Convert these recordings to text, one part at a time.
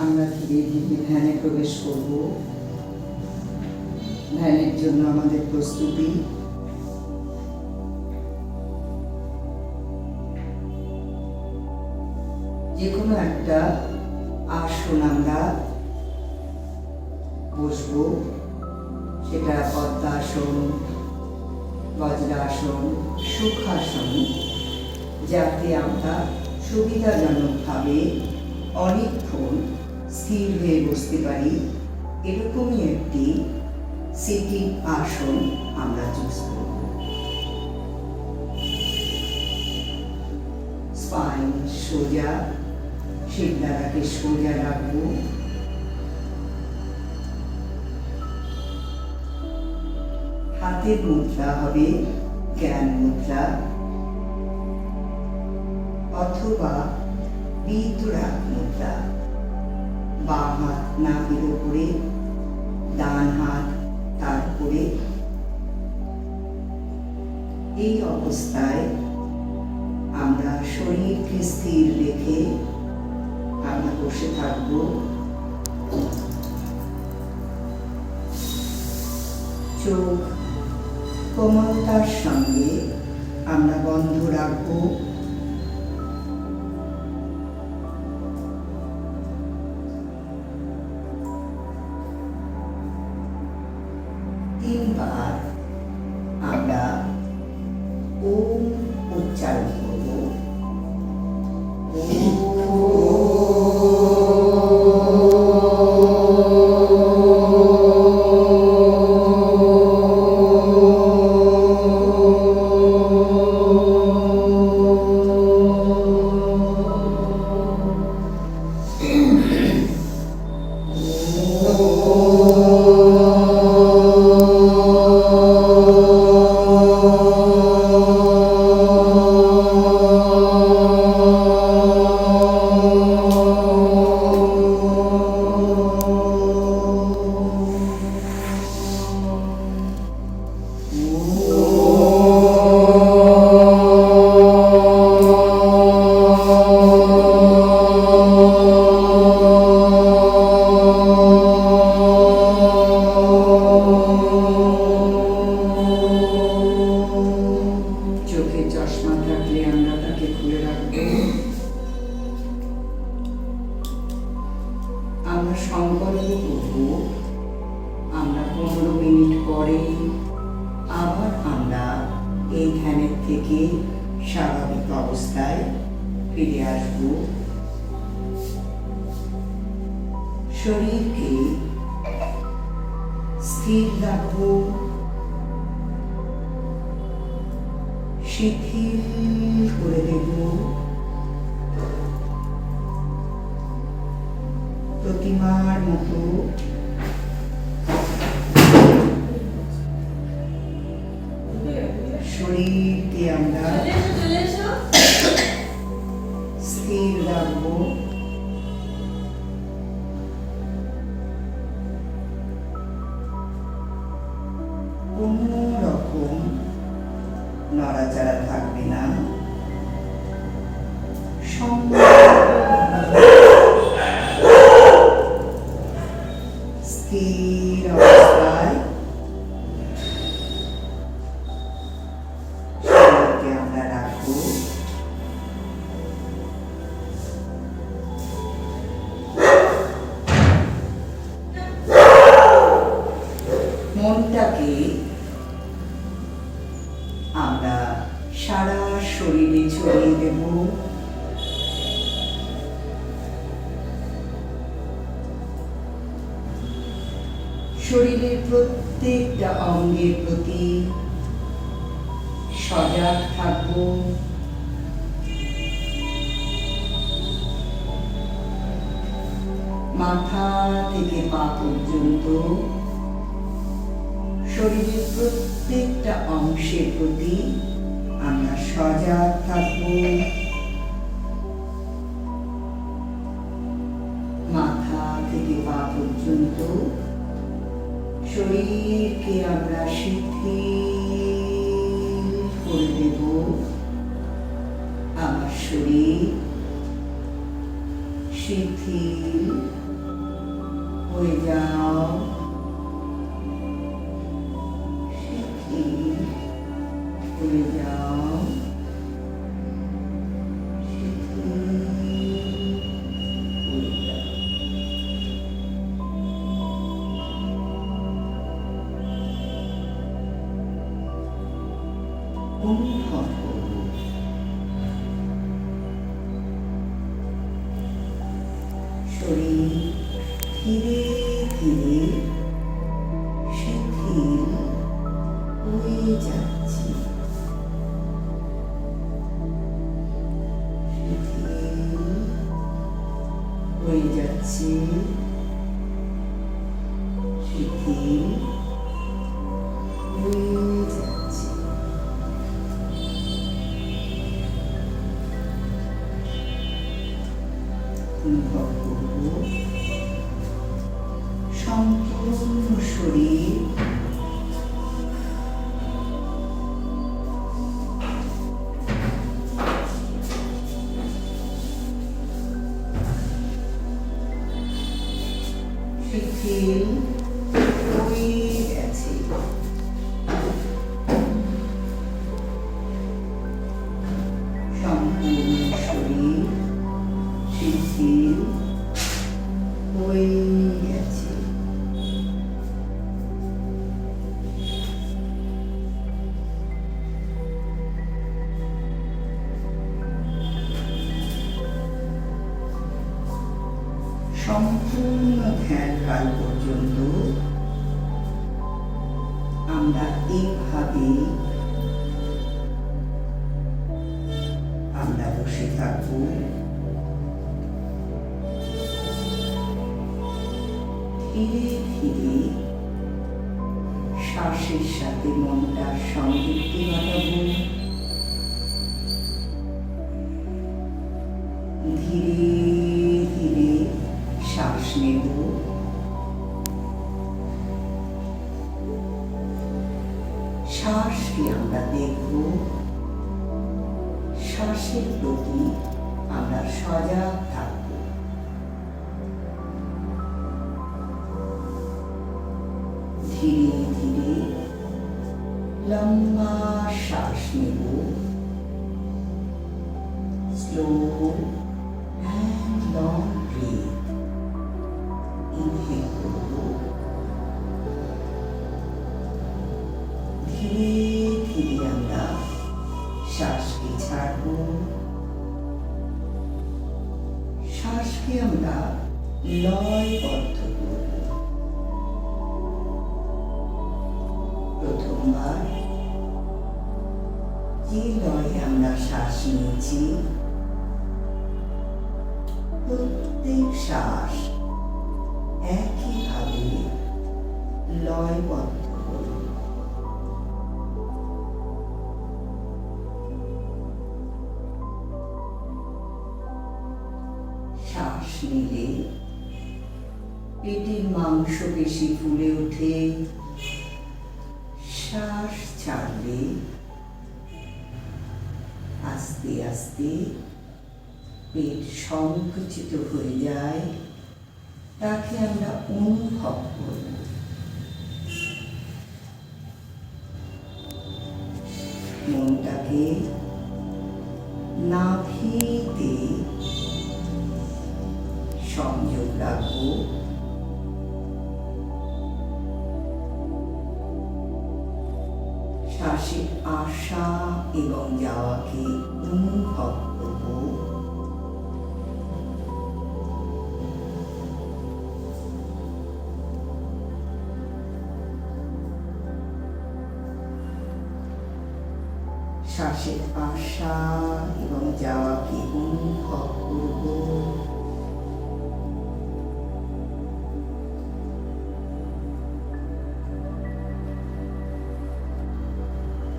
আমরা ধীরে ধীরে ধ্যানে প্রবেশ করব। ধ্যানের জন্য আমাদের প্রস্তুতি। যে কোনো একটা আসন আমরা বসবো। সেটা পদ্মাসন, বজ্রাসন, সুখাসন, যাতে আমরা সুবিধাজনকভাবে অনেকক্ষণ স্থির হয়ে বসতে পারি, এরকমই একটি সিটিং আসন আমরা চুজ করব। স্পাইন সোজা শিরদাঁড়াকে সোজা রাখব। হাতের মুদ্রা হবে জ্ঞান মুদ্রা অথবা বিদ্রাগ মুদ্রা। বাম হাত নাভির উপরে ডান হাত তার উপরে। এই অবস্থায় আমরা শরীরকে স্থির রেখে আমরা বসে থাকব। চোখ কোমলতার সঙ্গে আমরা বন্ধ রাখব। স্বাভাবিক অবস্থায় ফিরে আসব। শরীরকে স্থির রাখব। শিথিল করে দেব। প্রতিমার মতো শরীরকে আমরা প্রত্যেকটা অঙ্গের প্রতি সজাগ থাকব। মাথা থেকে পা পর্যন্ত শরীরের প্রত্যেকটা অংশের প্রতি আমরা সজাগ থাকব। শরীরকে আমরা শিথিল করে দেব। আমার শরীর শিথিল হয়ে যাও। অনুভব করুন শরীর ধীরে ধীরে শিথিল হয়ে যাচ্ছে হয়ে যাচ্ছে শিথিল হয়ে শিথিল হয়ে গেছে ধ্যানকাল পর্যন্ত আমরা এইভাবে আমরা বসে থাকব। ধীরে ধীরে শ্বাসের সাথে মনটার সংযুক্তি ঘটাবো ধীরে ধীরে শ্বাস নেব। শ্বাসকে আমরা দেখব? শ্বাসের প্রতি আমরা সজাগ থাকব। প্রত্যেক শ্বাস একইভাবে লয়বদ্ধ শ্বাস নিলে পেটের মাংসপেশি ফুলে পেট সংকুচিত হয়ে যায় তাকে আমরা অনুভব করব মনটাকে শ্বাসের আসা এবং যাওয়াকে অনুভব করব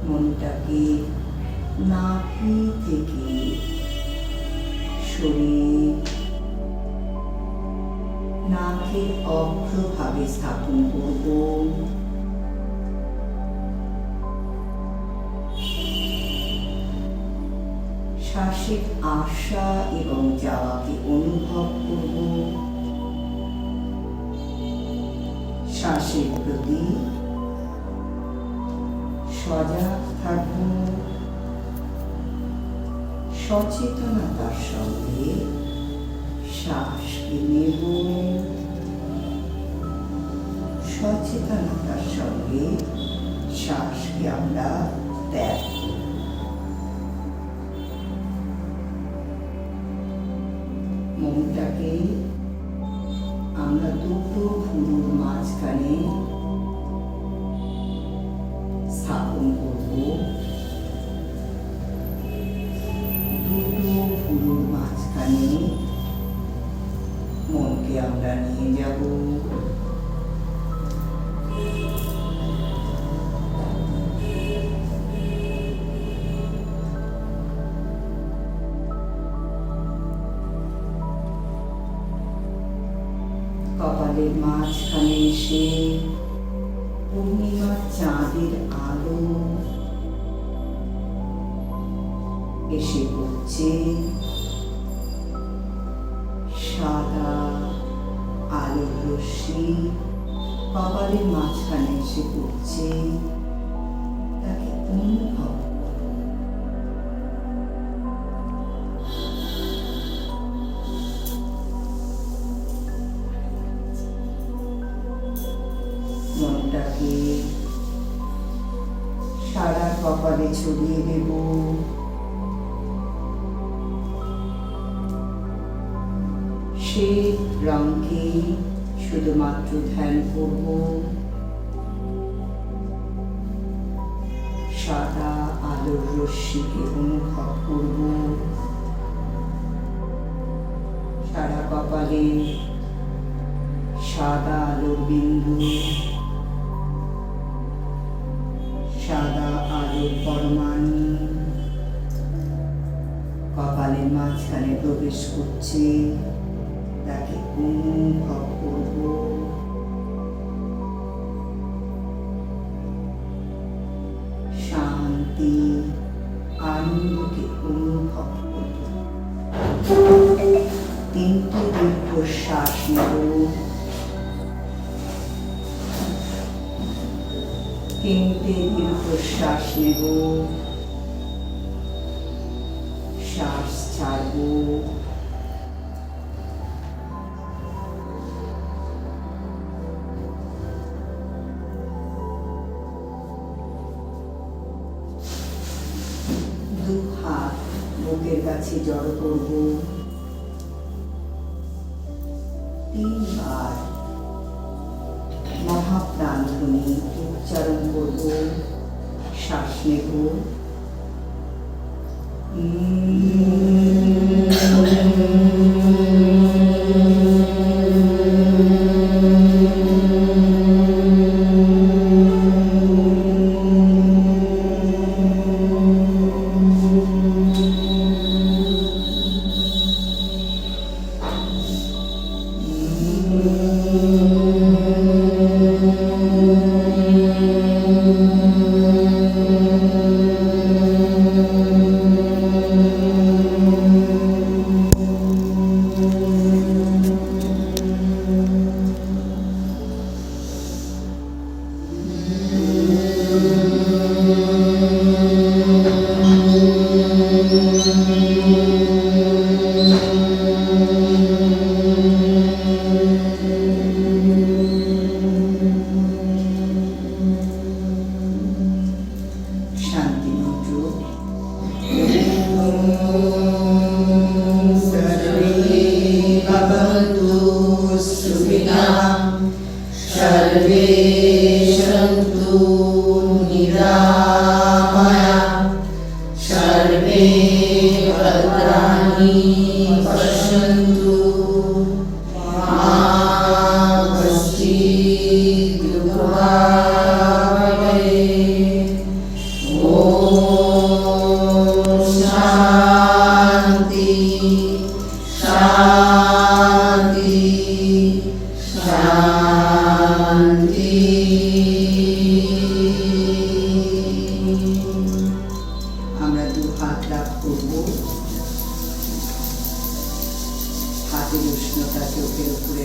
মনটাকে নাভি থেকে শরীর নাকের অগ্রভাবে স্থাপন করব? শ্বাসের আসা এবং যাওয়াকে অনুভব করব, শ্বাসের প্রতি সজাগ থাকব, সচেতনতার সঙ্গে শ্বাসকে নেব, সচেতনতার সঙ্গে শ্বাসকে আমরা ত্যাগ মনটাকে আমরা দুটো ফুলুর মাঝখানে স্থাপন করব। দুটো ফুলুর মাঝখানে মনকে আমরা নিয়ে যাব। মাঝখানে এসে চাঁদের আলো এসে পড়ছে। সাদা আলোর রশ্মি কপালের মাঝখানে এসে পড়ছে। কপালে ছড়িয়ে দেব। সে রঙকে শুধুমাত্র ধ্যান করব। সাদা আলোর রশ্মিকে অনুভব করব। সারা কপালে সাদা আলোর বিন্দু পরমাণু কপালের মাঝখানে প্রবেশ করছে, তাকে অনুভব করব। শান্তি আনন্দকে অনুভব করব। তিনটি দীর্ঘশ্বাস নেব তিনটে দীর্ঘশ্বাস নেব। শ্বাস ছাড়ব। দু হাত বুকের কাছে জড়ো করব। মহাপ্রাণধ্বনি উচ্চারণ করব শ্বাস নেব।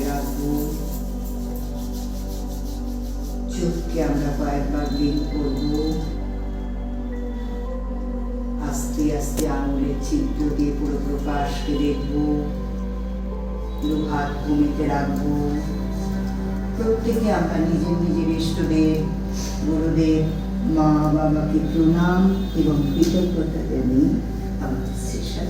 রাখব। চোখকে আমরা কয়েকবার বের করব। আস্তে আস্তে আঙুলের চিত্র দিয়ে পুরো প্রকাশকে দেখব। পুরো হাত ভূমিতে রাখব। প্রত্যেকে আমরা নিজের নিজের ইষ্টদেব, গুরুদেব মা বাবাকে প্রণাম এবং কৃতজ্ঞতা জানিয়ে আমাদের শেষা